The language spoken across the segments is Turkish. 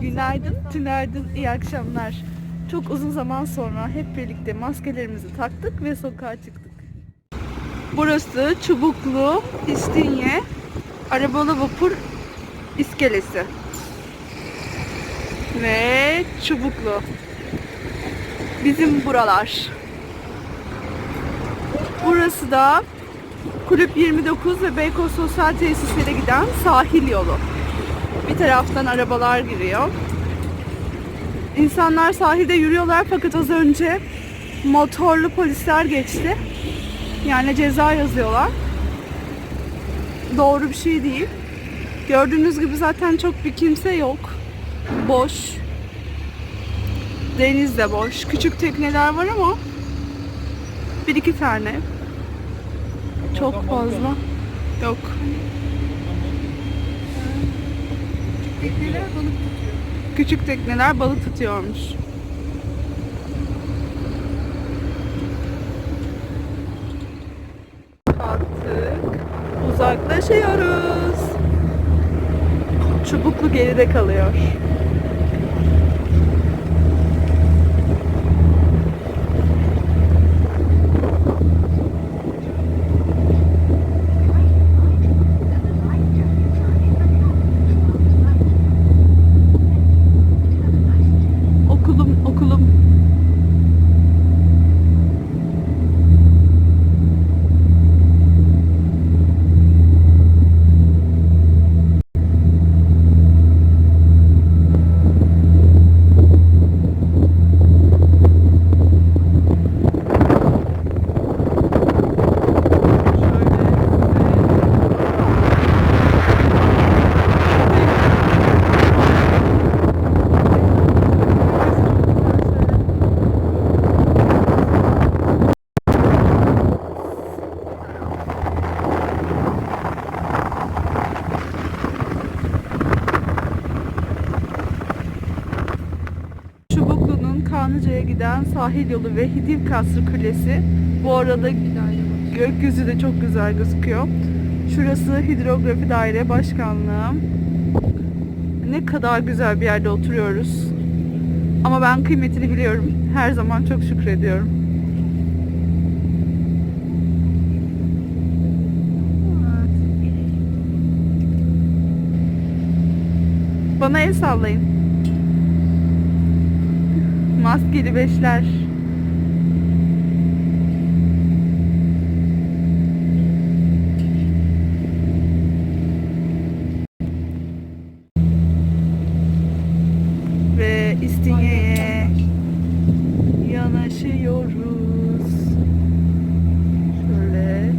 Günaydın, tünaydın, iyi akşamlar. Çok uzun zaman sonra hep birlikte maskelerimizi taktık ve sokağa çıktık. Burası Çubuklu İstinye Arabalı Vapur iskelesi. Ve Çubuklu. Bizim buralar. Burası da Kulüp 29 ve Beykoz Sosyal Tesislere giden sahil yolu. Bir taraftan arabalar giriyor. İnsanlar sahilde yürüyorlar fakat az önce motorlu polisler geçti. Yani ceza yazıyorlar. Doğru bir şey değil. Gördüğünüz gibi zaten çok bir kimse yok. Boş. Deniz de boş. Küçük tekneler var ama bir iki tane. Çok fazla. Yok. Tekneler balık tutuyor. Küçük tekneler balık tutuyormuş. Kalktık. Uzaklaşıyoruz. Çubuklu geride kalıyor. Çubuklu'nun Kanlıca'ya giden sahil yolu ve Hidiv Kasrı Kulesi. Bu arada gökyüzü de çok güzel gözüküyor. Şurası Hidrografi Daire Başkanlığı. Ne kadar güzel bir yerde oturuyoruz. Ama ben kıymetini biliyorum. Her zaman çok şükrediyorum. Bana el sallayın. Maskeli beşler. Ve İstinye'ye yanaşıyoruz. Şöyle.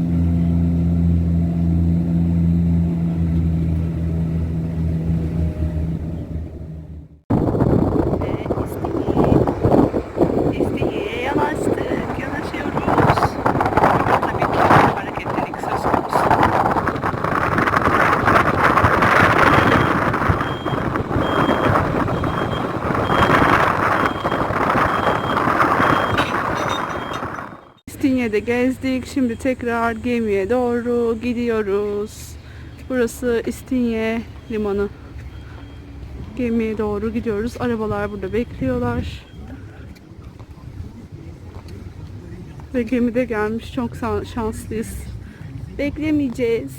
Ve İstinye İstinye'ye yanaştık, yanaşıyoruz. Tabii ki hareketlilik söz konusu. İstinye'de gezdik. Şimdi tekrar gemiye doğru gidiyoruz. Burası İstinye limanı. Gemiye doğru gidiyoruz. Arabalar burada bekliyorlar. Ve gemi de gelmiş. Çok şanslıyız. Beklemeyeceğiz.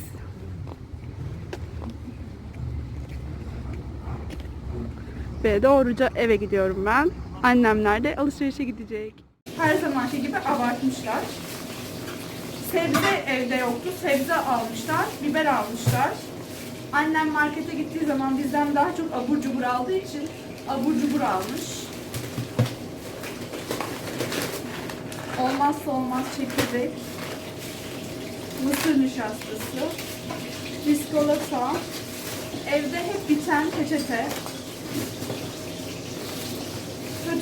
Ve doğruca eve gidiyorum ben. Annemler de alışverişe gidecek. Her zamanki gibi abartmışlar. Sebze evde yoktu. Sebze almışlar. Biber almışlar. Annem markete gittiği zaman bizden daha çok abur cubur aldığı için abur cubur almış. Olmazsa olmaz çekirdek. Mısır nişastası. Biskolata. Evde hep biten peçete.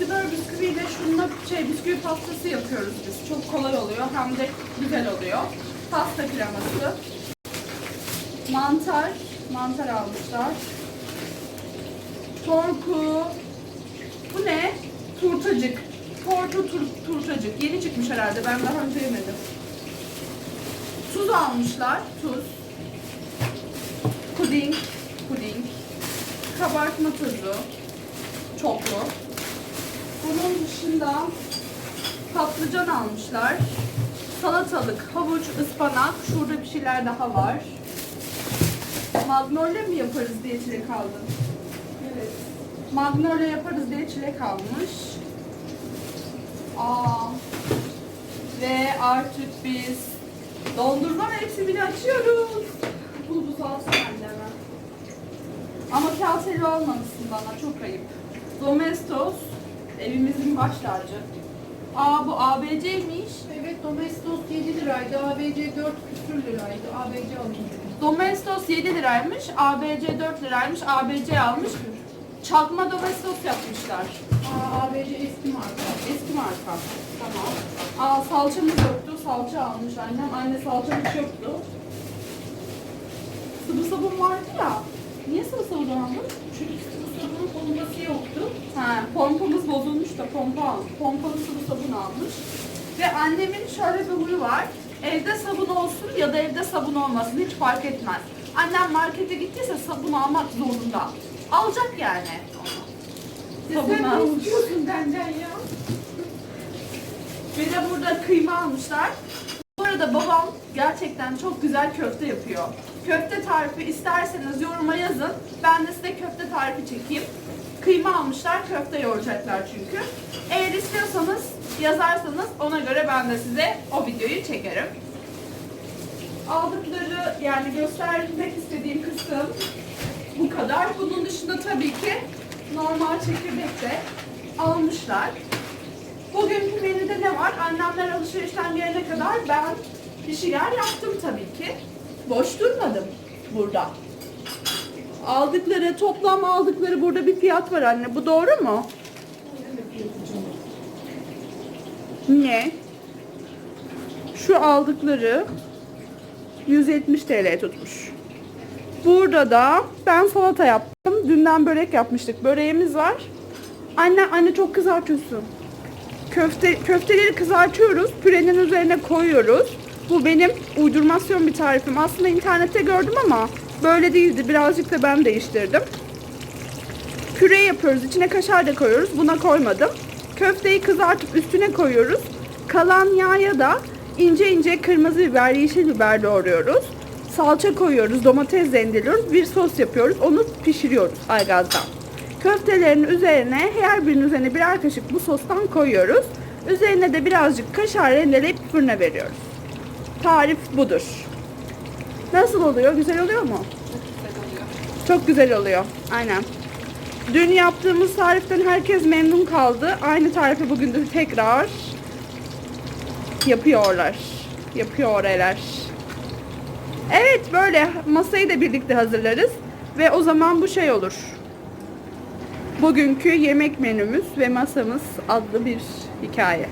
Kötübör bisküviyle şununla şey bisküvi pastası yapıyoruz biz. Çok kolay oluyor hem de güzel oluyor. Pasta kreması. Mantar. Mantar almışlar. Torku. Bu ne? Turtacık. Tortu tur, turtacık. Yeni çıkmış herhalde. Ben daha önce yemedim. Tuz almışlar. Tuz. Puding. Puding. Kabartma tozu. çoklu. Bunun dışında patlıcan almışlar. Salatalık, havuç, ıspanak. Şurada bir şeyler daha var. Magnolia mı yaparız diye çilek aldım. Evet. Magnolia yaparız diye çilek almış. Aa. Ve artık biz dondurma mevsimini açıyoruz. Bunu buz alsın. Ama kağıt helva almamışsın bana çok ayıp. Domestos evimizin baş tacı. Aa bu ABC'ymiş. Evet Domestos 7 liraydı. ABC 4 küsür liraydı. ABC alayım dedim. Domestos 7 liraymış, ABC 4 liraymış, ABC almış. Çakma Domestos yapmışlar. Aa, ABC eski marka. Eski marka. Tamam. Aa salçamız yoktu. Salça almış annem. Anne salçamız yoktu. Sıvı sabun vardı ya. Niye sıvı sabun aldın? Çünkü sıvı pompamız bozulmuş da pompa almış. Pompalı sıvı sabun almış. Ve annemin şöyle bir huyu var. Evde sabun olsun ya da evde sabun olmasın hiç fark etmez. Annem markete gittiyse sabun almak zorunda. Alacak yani. Sabun Sen ne almış. istiyorsun benden ya? Bir de burada kıyma almışlar. Bu arada babam gerçekten çok güzel köfte yapıyor. Köfte tarifi isterseniz yoruma yazın. Ben de size köfte tarifi çekeyim. Kıyma almışlar, köfte yoğuracaklar çünkü. Eğer istiyorsanız yazarsanız ona göre ben de size o videoyu çekerim. Aldıkları yani göstermek istediğim kısım bu kadar. Bunun dışında tabii ki normal çekirdek de almışlar. Bugünkü menüde ne var? Annemler alışverişten gelene kadar ben bir şeyler yaptım tabii ki. Boş durmadım burada. Aldıkları, toplam aldıkları burada bir fiyat var anne. Bu doğru mu? Ne? Şu aldıkları 170 TL tutmuş. Burada da ben salata yaptım. Dünden börek yapmıştık. Böreğimiz var. Anne anne çok kızartıyorsun. Köfte köfteleri kızartıyoruz. Pürenin üzerine koyuyoruz. Bu benim uydurmasyon bir tarifim. Aslında internette gördüm ama böyle değildi. Birazcık da ben değiştirdim. Püre yapıyoruz. İçine kaşar da koyuyoruz. Buna koymadım. Köfteyi kızartıp üstüne koyuyoruz. Kalan yağa da ince ince kırmızı biber, yeşil biber doğruyoruz. Salça koyuyoruz, domates rendeliyoruz. Bir sos yapıyoruz. Onu pişiriyoruz aygazdan. Köftelerin üzerine her birinin üzerine birer kaşık bu sostan koyuyoruz. Üzerine de birazcık kaşar rendeleyip fırına veriyoruz. Tarif budur. Nasıl oluyor? Güzel oluyor mu? Çok güzel oluyor. Aynen. Dün yaptığımız tariften herkes memnun kaldı. Aynı tarifi bugün de tekrar yapıyorlar. Yapıyorlar. Evet böyle masayı da birlikte hazırlarız. Ve o zaman bu şey olur. Bugünkü yemek menümüz ve masamız adlı bir hikaye.